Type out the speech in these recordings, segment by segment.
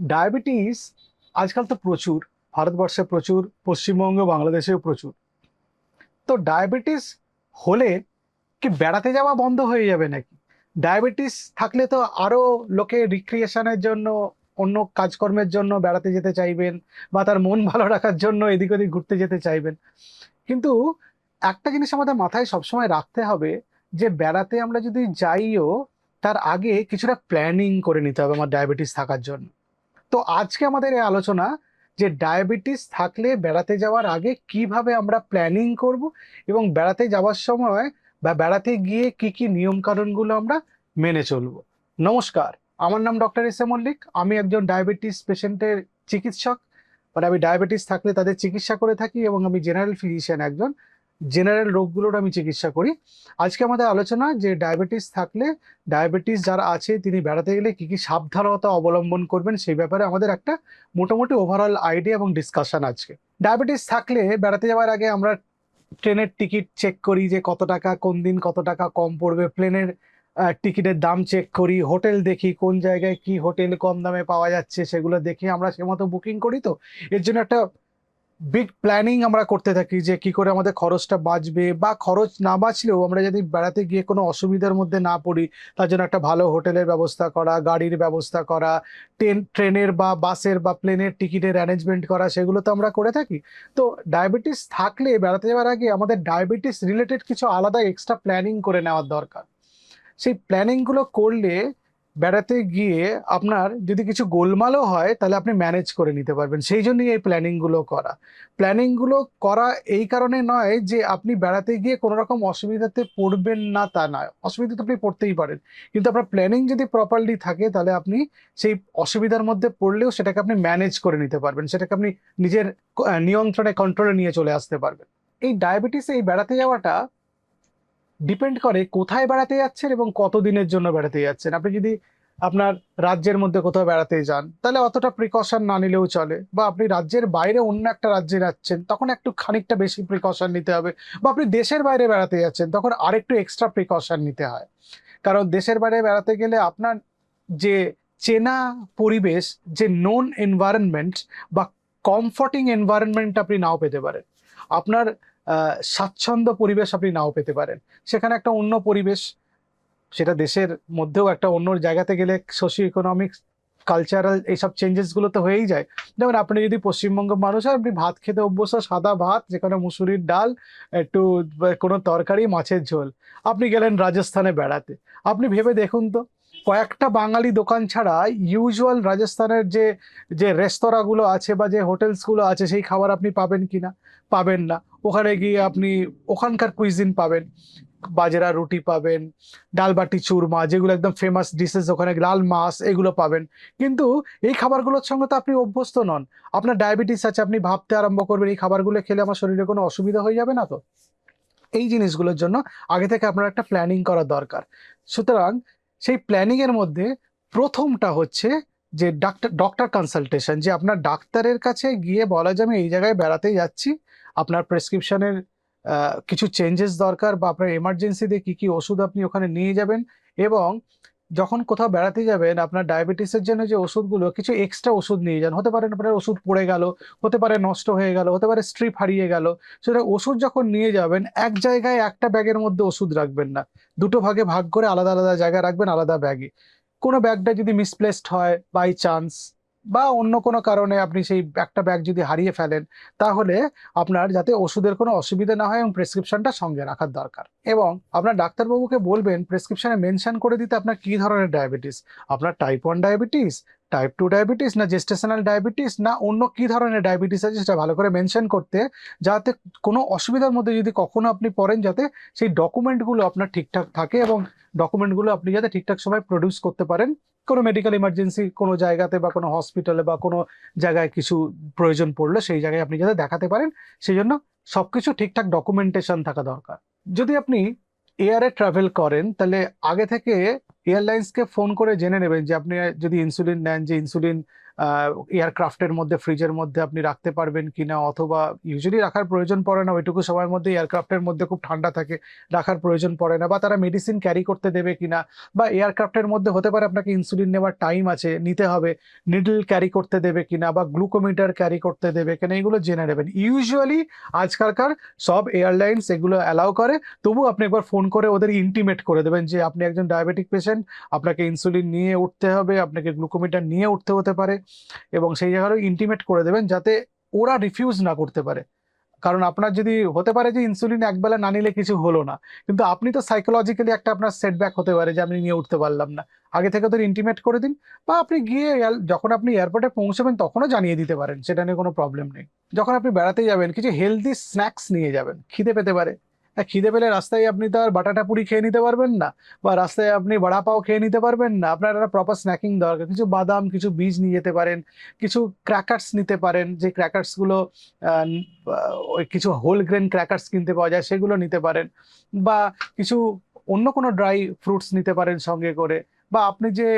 Diabetes আজকাল তো প্রচুর, ভারতবর্ষে প্রচুর, পশ্চিমবঙ্গ, বাংলাদেশেও প্রচুর। তো ডায়াবেটিস হলে কি বেড়াতে যাওয়া বন্ধ হয়ে যাবে নাকি? ডায়াবেটিস থাকলে তো আরও লোকে রিক্রিয়েশনের জন্য, অন্য কাজকর্মের জন্য বেড়াতে যেতে চাইবেন বা তার মন ভালো রাখার জন্য এদিক ওদিক ঘুরতে যেতে চাইবেন। কিন্তু একটা জিনিস আমাদের মাথায় সবসময় রাখতে হবে যে বেড়াতে আমরা যদি যাইও, তার আগে কিছুটা প্ল্যানিং করে নিতে হবে আমার ডায়াবেটিস থাকার জন্য। তো আজকে আমাদের এই আলোচনা যে ডায়াবেটিস থাকলে বেড়াতে যাওয়ার আগে কীভাবে আমরা প্ল্যানিং করব এবং বেড়াতে যাওয়ার সময় বা বেড়াতে গিয়ে কি কি নিয়ম কানুনগুলো আমরা মেনে চলবো। নমস্কার, আমার নাম ডক্টর এস এ মল্লিক। আমি একজন ডায়াবেটিস পেশেন্টের চিকিৎসক। মানে আমি ডায়াবেটিস থাকলে তাদের চিকিৎসা করে থাকি এবং আমি জেনারেল ফিজিশিয়ান একজন। জেনারেল রোগগুলোর আমি চিকিৎসা করি। আজকে আমাদের আলোচনা যে ডায়াবেটিস থাকলে ডায়াবেটিস যারা আছে তিনি বেড়াতে গেলে কি কি সাবধানতা অবলম্বন করবেন সেই ব্যাপারে আমাদের একটা মোটামুটি ওভারঅল আইডিয়া এবং ডিসকাশন আজকে। ডায়াবেটিস থাকলে বেড়াতে যাওয়ার আগে আমরা ট্রেনের টিকিট চেক করি যে কত টাকা, কোন দিন কত টাকা কম পড়বে, প্লেনের টিকিটের দাম চেক করি, হোটেল দেখি, কোন জায়গায় কি হোটেল কম দামে পাওয়া যাচ্ছে সেগুলো দেখে আমরা সে মতো বুকিং করি তো। এর জন্য একটা বিগ প্ল্যানিং আমরা করতে থাকি যে কি করে আমাদের খরচটা বাঁচবে বা খরচ না বাঁচলেও আমরা যদি বেড়াতে গিয়ে কোনো অসুবিধার মধ্যে না পড়ি, তার জন্য একটা ভালো হোটেলের ব্যবস্থা করা, গাড়ির ব্যবস্থা করা, ট্রেন, ট্রেনের বা বাসের বা প্লেনের টিকিটের অ্যারেঞ্জমেন্ট করা, সেগুলো তো আমরা করে থাকি। তো ডায়াবেটিস থাকলে বেড়াতে যাওয়ার আগে আমাদের ডায়াবেটিস রিলেটেড কিছু আলাদা এক্সট্রা প্ল্যানিং করে নেওয়ার দরকার। সেই প্ল্যানিংগুলো করলে বেড়াতে গিয়ে আপনার যদি কিছু গোলমালও হয়, তাহলে আপনি ম্যানেজ করে নিতে পারবেন। সেই জন্যই এই প্ল্যানিংগুলো করা। প্ল্যানিংগুলো করা এই কারণে নয় যে আপনি বেড়াতে গিয়ে কোনো রকম অসুবিধাতে পড়বেন না তা নয়। অসুবিধা তো আপনি পড়তেই পারেন। কিন্তু আপনার প্ল্যানিং যদি প্রপারলি থাকে, তাহলে আপনি সেই অসুবিধার মধ্যে পড়লেও সেটাকে আপনি ম্যানেজ করে নিতে পারবেন। সেটাকে আপনি নিজের নিয়ন্ত্রণে কন্ট্রোলে নিয়ে চলে আসতে পারবেন। এই ডায়াবেটিসে এই বেড়াতে যাওয়াটা ডিপেন্ড করে কোথায় বেড়াতে যাচ্ছেন এবং কতদিনের জন্য বেড়াতে যাচ্ছেন। আপনি যদি আপনার রাজ্যের মধ্যে কোথাও বেড়াতে যান, তাহলে অতটা প্রিকশন না নিলেও চলে। বা আপনি রাজ্যের বাইরে অন্য একটা রাজ্যে যাচ্ছেন, তখন একটু খানিকটা বেশি প্রিকশন নিতে হবে। বা আপনি দেশের বাইরে বেড়াতে যাচ্ছেন, তখন আরেকটু এক্সট্রা প্রিকশন নিতে হয়। কারণ দেশের বাইরে বেড়াতে গেলে আপনার যে চেনা পরিবেশ, যে নোন এনভায়রনমেন্ট বা কমফর্টিং এনভায়রনমেন্ট আপনি নাও পেতে পারেন। আপনার স্বাচ্ছন্দ্য পরিবেশ আপনি নাও পেতে পারেন। সেখানে একটা অন্য পরিবেশ, সেটা দেশের মধ্যেও একটা অন্য জায়গাতে গেলে সোশিও ইকোনমিক কালচারাল এইসব চেঞ্জেসগুলো তো হয়েই যায়। যেমন আপনি যদি পশ্চিমবঙ্গ মানুষ হয় আপনি ভাত খেতে অভ্যস্ত, সাদা ভাত, যেখানে মুসুরির ডাল, একটু কোনো তরকারি, মাছের ঝোল। আপনি গেলেন রাজস্থানে বেড়াতে। আপনি ভেবে দেখুন তো, কয়েকটা বাঙালি দোকান ছাড়া ইউজুয়াল রাজস্থানের যে যে রেস্তোরাঁগুলো আছে বা যে হোটেলসগুলো আছে, সেই খাবার আপনি পাবেন কিনা? পাবেন না। ওখানে গিয়ে আপনি ওখানকার কুইজিন পাবেন। বাজরা রুটি পাবেন ডাল বাটি চুরমা, যেগুলো একদম ফেমাস ডিশেস ওখানে লাল মাছ, এগুলো পাবেন। কিন্তু এই খাবারগুলোর সঙ্গে তো আপনি অভ্যস্ত নন। আপনার ডায়াবেটিস আছে, আপনি ভাবতে আরম্ভ করবেন, এই খাবারগুলো খেলে আমার শরীরে কোনো অসুবিধা হয়ে যাবে না তো? এই জিনিসগুলোর জন্য আগে থেকে আপনার একটা প্ল্যানিং করা দরকার। সুতরাং সেই প্ল্যানিং এর মধ্যে প্রথমটা হচ্ছে যে ডাক্তার ডক্টর কনসালটেশন যে আপনার ডাক্তারের কাছে গিয়ে বলা যে আমি এই জায়গায় বেড়াতে যাচ্ছি আপনার প্রেসক্রিপশনের কিছু চেঞ্জেস দরকার বা আপনার এমার্জেন্সিতে কি কি ওষুধ আপনি ওখানে নিয়ে যাবেন এবং যখন কোথাও বেড়াতে যাবেন, আপনার ডায়াবেটিসের জন্য যে ওষুধগুলো, কিছু এক্সট্রা ওষুধ নিয়ে যান। হতে পারে আপনার ওষুধ পড়ে গেল, হতে পারে নষ্ট হয়ে গেল, হতে পারে স্ট্রিপ হারিয়ে গেল। সেটা ওষুধ যখন নিয়ে যাবেন, এক জায়গায় একটা ব্যাগের মধ্যে ওষুধ রাখবেন না। দুটো ভাগে ভাগ করে আলাদা আলাদা জায়গায় রাখবেন, আলাদা ব্যাগে কোনো ব্যাগটা যদি মিসপ্লেসড হয় বাই চান্স বা অন্য কোনো কারণে আপনি সেই একটা ব্যাগ যদি হারিয়ে ফেলেন, তাহলে আপনার যাতে ওষুধের কোনো অসুবিধা না হয় এবং প্রেসক্রিপশনটা সঙ্গে রাখার দরকার। এবং আপনার ডাক্তারবাবুকে বলবেন প্রেসক্রিপশনে মেনশন করে দিতে আপনার কী ধরনের ডায়াবেটিস আপনার type one diabetes type two diabetes না জেস্টেশনাল ডায়াবেটিস না অন্য কী ধরনের ডায়াবেটিস আছে সেটা ভালো করে মেনশন করতে, যাতে কোনো অসুবিধার মধ্যে যদি কখনো আপনি পড়েন, যাতে সেই ডকুমেন্টগুলো আপনার ঠিকঠাক থাকে এবং ডকুমেন্টগুলো আপনি যাতে ঠিকঠাক সময় প্রডিউস করতে পারেন। কোনো মেডিকেল ইমার্জেন্সি কোনো জায়গাতে বা কোনো হসপিটালে বা কোনো জায়গায় কিছু প্রয়োজন পড়লে সেই জায়গায় আপনি যাতে দেখাতে পারেন, সেই জন্য সব কিছু ঠিকঠাক ডকুমেন্টেশন থাকা দরকার। যদি আপনি এয়ারে ট্রাভেল করেন, তাহলে আগে থেকে এয়ারলাইন্সকে ফোন করে জেনে নেবেন যে আপনি যদি ইনসুলিন নেন, যে ইনসুলিন এয়ারক্রাফটের মধ্যে ফ্রিজের মধ্যে আপনি রাখতে পারবেন কিনা অথবা ইউজুয়ালি রাখার প্রয়োজন পড়ে না, ওইটুকু সময়ের মধ্যে এয়ারক্রাফটের মধ্যে খুব ঠান্ডা থাকে, রাখার প্রয়োজন পড়ে না। বা তারা মেডিসিন ক্যারি করতে দেবে কিনা, বা এয়ারক্রাফটের মধ্যে হতে পারে আপনাকে ইনসুলিন নেওয়ার টাইম আছে, নিতে হবে নিডল ক্যারি করতে দেবে কিনা, বা গ্লুকোমিটার ক্যারি করতে দেবে কিনা, এগুলো জেনে নেবেন। ইউজুয়ালি আজকালকার সব এয়ারলাইন্স এগুলো অ্যালাউ করে তবু আপনি একবার ফোন করে ওদের ইন্টিমেট করে দেবেন যে, আপনি একজন ডায়াবেটিক পেশেন্ট আপনাকে ইনসুলিন নিয়ে উঠতে হবে, আপনাকে গ্লুকোমিটার নিয়ে উঠতে হতে পারে। এবং সেই জায়গায় ইন্টিমেট করে দেবেন যাতে ওরা রিফিউজ না করতে পারে। কারণ আপনার যদি, হতে পারে যে ইনসুলিন একবেলা না নিলে কিছু হলো না, কিন্তু আপনি তো সাইকোলজিক্যালি একটা আপনার সেটব্যাক হতে পারে যে আমি নিয়ে উঠতে পারলাম না। আগে থেকে তো ইন্টিমেট করে দিন বা আপনি গিয়ে যখন আপনি এয়ারপোর্টে পৌঁছবেন তখনও জানিয়ে দিতে পারেন, সেটা নিয়ে কোনো প্রবলেম নেই। যখন আপনি বেড়াতে যাবেন, কিছু হেলদি স্ন্যাক্স নিয়ে যাবেন, খিদে পেতে পারে। খিদে পেলে রাস্তায় আপনি তো আর বাটাটা পুরি খেয়ে নিতে পারবেন না বা রাস্তায় আপনি বড়া পাও খেয়ে নিতে পারবেন না। আপনার একটা প্রপার স্ন্যাকিং দরকার। কিছু বাদাম, কিছু বীজ নিয়ে যেতে পারেন, কিছু ক্র্যাকার্স নিতে পারেন, যে ক্র্যাকার্সগুলো ওই কিছু হোল গ্রেন ক্র্যাকার্স কিনতে পাওয়া যায়, সেগুলো নিতে পারেন। বা কিছু অন্য কোনো ড্রাই ফ্রুটস নিতে পারেন সঙ্গে করে। বা আপনি যে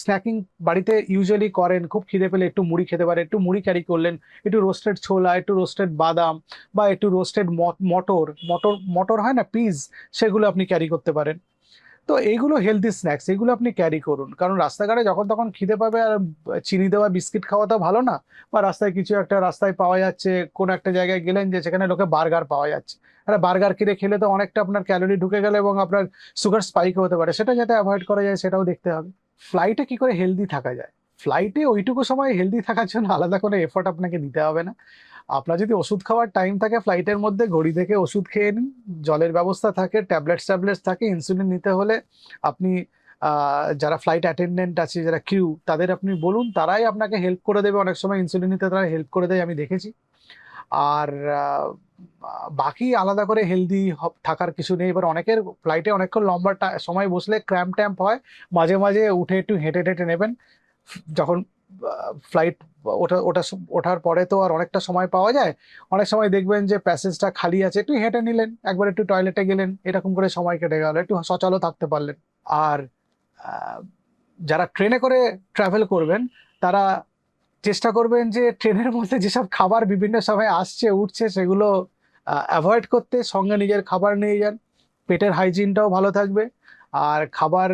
স্ন্যাকিং বাড়িতে ইউজুয়ালি করেন, খুব খিদে পেলে একটু মুড়ি খেতে পারে একটু মুড়ি ক্যারি করলেন, একটু রোস্টেড ছোলা, একটু রোস্টেড বাদাম বা একটু রোস্টেড মটর মটর মটর হয় না পিস সেগুলো আপনি ক্যারি করতে পারেন। তো এইগুলো হেলদি স্ন্যাক্স এগুলো আপনি ক্যারি করুন। কারণ রাস্তাঘাটে যখন তখন খিদে পাবে আর চিনি দেওয়া, বিস্কিট খাওয়া তো ভালো না, বা রাস্তায় কিছু একটা রাস্তায় পাওয়া যাচ্ছে, কোনো একটা জায়গায় গেলেন যে সেখানে লোকে বার্গার পাওয়া যাচ্ছে। আরে বার্গার কিনে খেলে তো অনেকটা আপনার ক্যালোরি ঢুকে গেলে এবং আপনার সুগার স্পাইক হতে পারে, সেটা যাতে অ্যাভয়েড করা যায় সেটাও দেখতে হবে। ফ্লাইটে কি করে হেলদি থাকা যায়? ফ্লাইটে ওইটুকু সময় হেলদি থাকার জন্য আলাদা কোনো এফোর্ট আপনাকে দিতে হবে না। আপনার যদি ওষুধ খাওয়ার টাইম থাকে ফ্লাইটের মধ্যে ঘড়ি দেখে ওষুধ খেয়ে নিন, জলের ব্যবস্থা থাকে ট্যাবলেটস ট্যাবলেটস থাকে ইনসুলিন নিতে হলে আপনি যারা ফ্লাইট অ্যাটেন্ডেন্ট আছে, যারা কিউ তাদের আপনি বলুন, তারাই আপনাকে হেল্প করে দেবে। অনেক সময় ইনসুলিন নিতে তারা হেল্প করে দেয়, আমি দেখেছি। আর বাকি আলাদা করে হেলদি থাকার কিছু নেই। এবার অনেকের ফ্লাইটে অনেকক্ষণ লম্বা সময় বসলে ক্র্যাম্প ট্যাম্প হয়। মাঝে মাঝে উঠে একটু হেঁটে টেটে নেবেন। যখন ফ্লাইট ওঠা ওঠা ওঠার পরে তো আর অনেকটা সময় পাওয়া যায়। অনেক সময় দেখবেন যে প্যাসেজটা খালি আছে, একটু হেঁটে নিলেন, একবার একটু টয়লেটে গেলেন, এরকম করে সময় কেটে গেল। একটু সচলও থাকতে পারলেন। আর যারা ট্রেনে করে ট্রাভেল করবেন, তারা চেষ্টা করবেন যে ট্রেনের মধ্যে যেসব খাবার বিভিন্ন সময় আসছে, উঠছে, সেগুলো অ্যাভয়েড করতে, সঙ্গে নিজের খাবার নিয়ে যান। পেটের হাইজিনটাও ভালো থাকবে। আর খাবার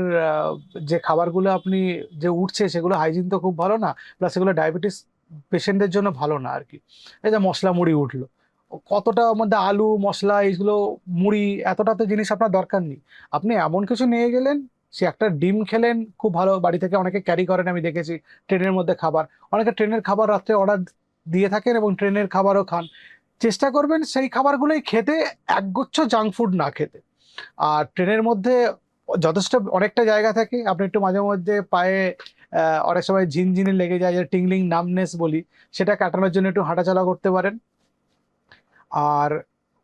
যে খাবারগুলো আপনি, যে উঠছে, সেগুলো হাইজিন তো খুব ভালো না প্লাস সেগুলো ডায়াবেটিস পেশেন্টদের জন্য ভালো না আর কি এই যে মশলা মুড়ি উঠল। কতটা মধ্যে আলু, মশলা, এইগুলো মুড়ি এতটা তো জিনিস আপনার দরকার নেই। আপনি এমন কিছু নিয়ে গেলেন সে একটা ডিম খেলেন, খুব ভালো, বাড়ি থেকে অনেকে ক্যারি করেন, আমি দেখেছি, ট্রেনের মধ্যে খাবার। অনেকে ট্রেনের খাবার রাত্রে অর্ডার দিয়ে থাকেন এবং ট্রেনের খাবারও খান। চেষ্টা করবেন সেই খাবারগুলোই খেতে, একগুচ্ছ জাঙ্ক ফুড না খেতে। আর ট্রেনের মধ্যে যথেষ্ট অনেকটা জায়গা থাকে, আপনি একটু মাঝে মধ্যে পায়ে অনেক সময় ঝিনঝিনি লেগে যায়, যে টিংলিং নামনেস বলি, সেটা কাটানোর জন্য একটু হাঁটাচলা করতে পারেন। আর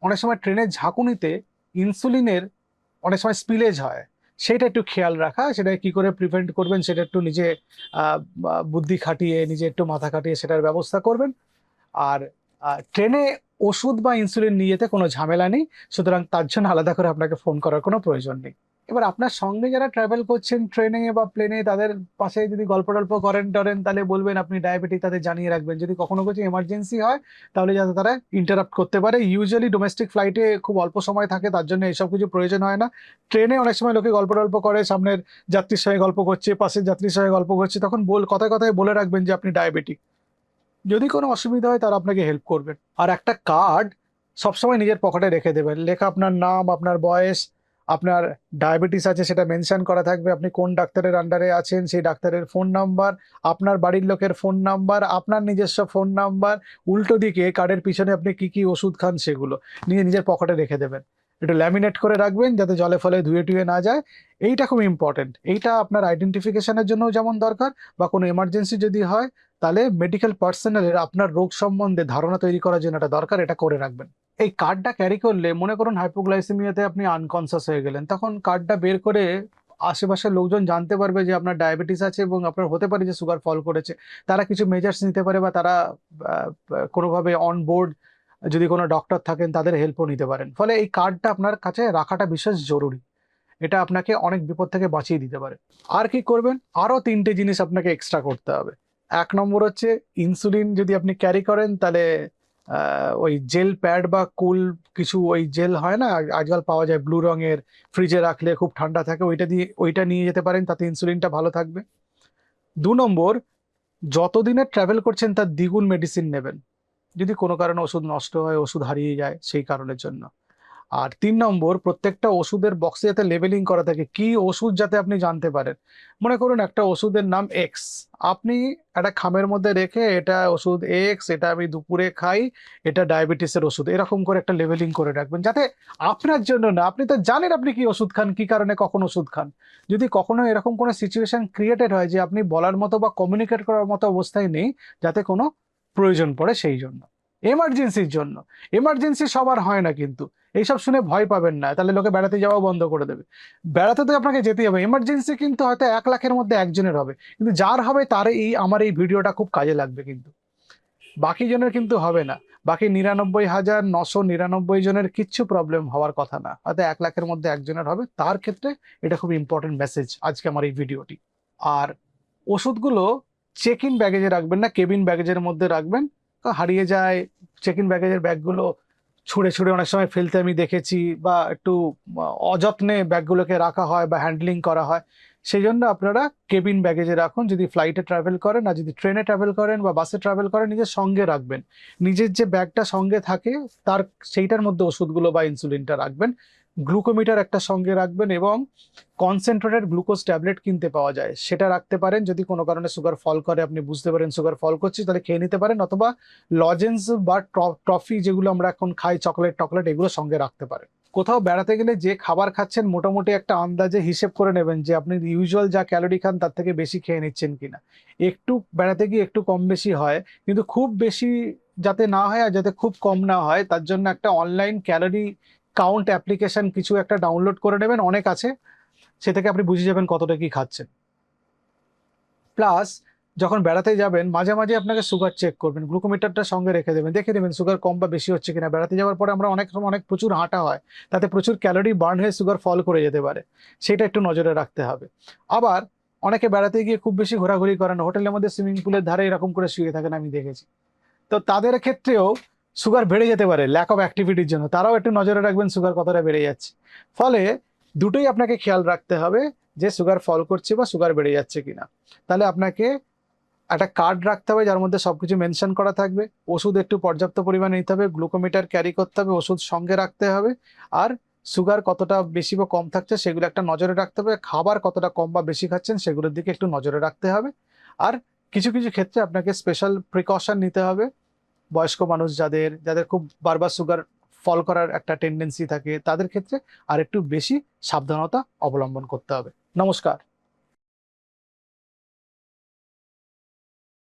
অনেক সময় ট্রেনের ঝাঁকুনিতে ইনসুলিনের অনেক সময় স্পিলেজ হয়। সেটা একটু খেয়াল রাখা, সেটা কি করে প্রিভেন্ট করবেন সেটা একটু নিজে বুদ্ধি খাটিয়ে, নিজে একটু মাথা খাটিয়ে সেটার ব্যবস্থা করবেন। আর ট্রেনে ওষুধ বা ইনসুলিন নিয়ে যেতে কোনো ঝামেলা নেই, সুতরাং তার জন্য আলাদা করে আপনাকে ফোন করার কোনো প্রয়োজন নেই। এবার আপনার সঙ্গে যারা ট্রাভেল করছেন ট্রেনে বা প্লেনে তাদের পাশে যদি গল্প টল্প করেন টরেন, তাহলে বলবেন আপনি ডায়াবেটিস তাদের জানিয়ে রাখবেন। যদি কখনো কিছু এমার্জেন্সি হয়, তাহলে যাতে তারা ইন্টারাপ্ট করতে পারে। ইউজুয়ালি ডোমেস্টিক ফ্লাইটে খুব অল্প সময় থাকে, তার জন্য এইসব কিছু প্রয়োজন হয় না। ট্রেনে অনেক সময় লোকে গল্প টল্প করে, সামনের যাত্রীর সঙ্গে গল্প করছে, পাশের যাত্রীর সঙ্গে গল্প করছে, তখন বল, কথায় কথায় বলে রাখবেন যে আপনি ডায়াবেটিক যদি কোনো অসুবিধা হয়, তারা আপনাকে হেল্প করবেন আর একটা কার্ড সবসময় নিজের পকেটে রেখে দেবেন। লেখা আপনার নাম, আপনার বয়স আপনার ডায়াবেটিস আছে সেটা মেনশন করা থাকবে। আপনি কোন ডাক্তারের আন্ডারে আছেন সেই ডাক্তারের ফোন নাম্বার আপনার বাড়ির লোকের ফোন নাম্বার আপনার নিজস্ব ফোন নাম্বার উল্টো দিকে কার্ডের পিছনে আপনি কি কি ওষুধ খান সেগুলো নিয়ে নিজের পকেটে রেখে দেবেন। একটু ল্যামিনেট করে রাখবেন যাতে জলে ফলে ধুয়ে টুয়ে না যায়। এইটা খুব ইম্পর্টেন্ট এইটা আপনার আইডেন্টিফিকেশনের জন্য যেমন দরকার বা কোনো এমার্জেন্সি যদি হয়, তাহলে মেডিকেল পার্সোনালের আপনার রোগ সম্বন্ধে ধারণা তৈরি করার জন্য এটা দরকার, এটা করে রাখবেন। এই কার্ডটা ক্যারি করলে মনে করুন হাইপোগ্লাইসেমিয়াতে আপনি আনকনসাস হয়ে গেলেন, তখন কার্ডটা বের করে আশেপাশের লোকজন জানতে পারবে যে আপনার ডায়াবেটিস আছে এবং আপনার হতে পারে যে সুগার ফল করেছে। তারা কিছু মেজার্স নিতে পারে বা তারা কোনোভাবে অন বোর্ড যদি কোনো ডক্টর থাকেন তাদের হেল্পও নিতে পারেন। ফলে এই কার্ডটা আপনার কাছে রাখাটা বিশেষ জরুরি। এটা আপনাকে অনেক বিপদ থেকে বাঁচিয়ে দিতে পারে। আর কি করবেন? আরও তিনটে জিনিস আপনাকে এক্সট্রা করতে হবে। এক নম্বর হচ্ছে ইনসুলিন যদি আপনি ক্যারি করেন তাহলে ওই জেল প্যাড বা কুল কিছু ওই জেল হয় না? আজকাল পাওয়া যায় ব্লু রঙের। ফ্রিজে রাখলে খুব ঠান্ডা থাকে। ওইটা দিয়ে, ওইটা নিয়ে যেতে পারেন, তাতে ইনসুলিনটা ভালো থাকবে। দু নম্বর, যতদিনে ট্রাভেল করছেন, তার দ্বিগুণ মেডিসিন নেবেন। যদি কোনো কারণে ওষুধ নষ্ট হয়, ওষুধ হারিয়ে যায়, সেই কারণের জন্য। আর তিন নম্বর, প্রত্যেকটা ওষুধের বক্সে যাতে লেবেলিং করা থাকে, কি ওষুধ যাতে আপনি জানতে পারেন? মনে করুন একটা ওষুধের নাম এক্স আপনি একটা খামের মধ্যে রেখে এটা ওষুধ এক্স এটা আমি দুপুরে খাই, এটা ডায়াবেটিসের ওষুধ, এরকম করে একটা লেবেলিং করে রাখবেন, যাতে আপনার জন্য না, আপনি তো জানেন আপনি কি ওষুধ খান, কি কারণে কখন ওষুধ খান। যদি কখনো এরকম কোনো সিচুয়েশন ক্রিয়েটেড হয় যে আপনি বলার মতো বা কমিউনিকেট করার মতো অবস্থায় নেই, যাতে কোনো প্রয়োজন পড়ে সেই জন্য। এমার্জেন্সির জন্য। এমার্জেন্সি সবার হয় না কিন্তু। এইসব শুনে ভয় পাবেন না। তাহলে লোকে বেড়াতে যাওয়া বন্ধ করে দেবে। বেড়াতে তো আপনাকে যেতেই হবে। এমার্জেন্সি কিন্তু হয়তো এক লাখের মধ্যে একজনের হবে। কিন্তু যার হবে তার এই, আমার এই ভিডিওটা খুব কাজে লাগবে কিন্তু। বাকি জনের কিন্তু হবে না। বাকি নিরানব্বই হাজার নশো নিরানব্বই জনের কিচ্ছু প্রবলেম হওয়ার কথা না। হয়তো এক লাখের মধ্যে একজনের হবে। তার ক্ষেত্রে এটা খুব ইম্পর্টেন্ট মেসেজ আজকে আমার এই ভিডিওটি। আর ওষুধগুলো চেক ইন ব্যাগেজে রাখবেন না। কেবিন ব্যাগেজের মধ্যে রাখবেন। হারিয়ে যায় চেক ইন ব্যাগেজের ব্যাগগুলো ছুঁড়ে ছুঁড়ে অনেক সময় ফেলতে আমি দেখেছি বা একটু অযত্নে ব্যাগগুলোকে রাখা হয় বা হ্যান্ডলিং করা হয়। সেই জন্য আপনারা কেবিন ব্যাগেজে রাখুন, যদি ফ্লাইটে ট্রাভেল করেন আর যদি ট্রেনে ট্রাভেল করেন বা বাসে ট্রাভেল করেন, নিজের সঙ্গে রাখবেন। নিজের যে ব্যাগটা সঙ্গে থাকে, তার, সেইটার মধ্যে ওষুধগুলো বা ইনসুলিনটা রাখবেন। গ্লুকোমিটার একটা সঙ্গে রাখবেন এবং কনসেন্ট্রেটেড গ্লুকোজ ট্যাবলেট কিনতে পাওয়া যায়। সেটা রাখতে পারেন, যদি কোনো কারণে সুগার ফল করে, আপনি বুঝতে পারেন সুগার ফল করছে, তাহলে খেয়ে নিতে পারেন, অথবা লজেন্স বা ট্রফি যেগুলো আমরা এখন খাই চকলেট টকলেট এগুলো সঙ্গে রাখতে পারেন। কোথাও বেড়াতে গেলে যে খাবার খাচ্ছেন, মোটামুটি একটা আন্দাজে হিসেব করে নেবেন যে আপনি ইউজুয়াল যা ক্যালোরি খান, তার থেকে বেশি খেয়ে নিচ্ছেন কিনা। একটু বেড়াতে গিয়ে একটু কম বেশি হয়, কিন্তু খুব বেশি যাতে না হয়, আর যাতে খুব কম না হয়, তার জন্য একটা অনলাইন ক্যালোরি কাউন্ট অ্যাপ্লিকেশন কিছু একটা ডাউনলোড করে নেবেন, অনেক আছে সে থেকে আপনি বুঝে যাবেন কতটা কি খাচ্ছেন। প্লাস যখন বেড়াতে যাবেন, মাঝে মাঝে আপনাকে সুগার চেক করবেন গ্লুকোমিটারটা সঙ্গে রেখে দেবেন, দেখে নেবেন সুগার কম বা বেশি হচ্ছে কিনা। বেড়াতে যাওয়ার পরে আমরা অনেক সময় অনেক প্রচুর হাঁটা হয়, তাতে প্রচুর ক্যালোরি বার্ন হয়ে সুগার ফল করে যেতে পারে, সেটা একটু নজরে রাখতে হবে। আবার, অনেকে বেড়াতে গিয়ে খুব বেশি ঘোরাঘুরি করেন হোটেলের মধ্যে সুইমিং পুলের ধারে এরকম করে শুয়ে থাকেন আমি দেখেছি। তো তাদের ক্ষেত্রেও সুগার বেড়ে যেতে পারে ল্যাক অফ অ্যাক্টিভিটির জন্য। তারাও একটু নজরে রাখবেন সুগার কতটা বেড়ে যাচ্ছে। ফলে দুটোই আপনাকে খেয়াল রাখতে হবে যে সুগার ফল করছে বা সুগার বেড়ে যাচ্ছে কিনা। তাহলে আপনাকে একটা কার্ড রাখতে হবে, যার মধ্যে সব কিছু মেনশন করা থাকবে। ওষুধ একটু পর্যাপ্ত পরিমাণে নিতে হবে গ্লুকোমিটার ক্যারি করতে হবে, ওষুধ সঙ্গে রাখতে হবে। আর সুগার কতটা বেশি বা কম থাকছে, সেগুলো একটা নজরে রাখতে হবে। খাবার কতটা কম বা বেশি খাচ্ছেন, সেগুলোর দিকে একটু নজরে রাখতে হবে। আর কিছু কিছু ক্ষেত্রে আপনাকে স্পেশাল প্রিকশন নিতে হবে। বয়স্ক মানুষ যাদের যাদের খুব বারবার সুগার ফল করার একটা টেন্ডেন্সি থাকে, তাদের ক্ষেত্রে আর একটু বেশি সাবধানতা অবলম্বন করতে হবে। নমস্কার।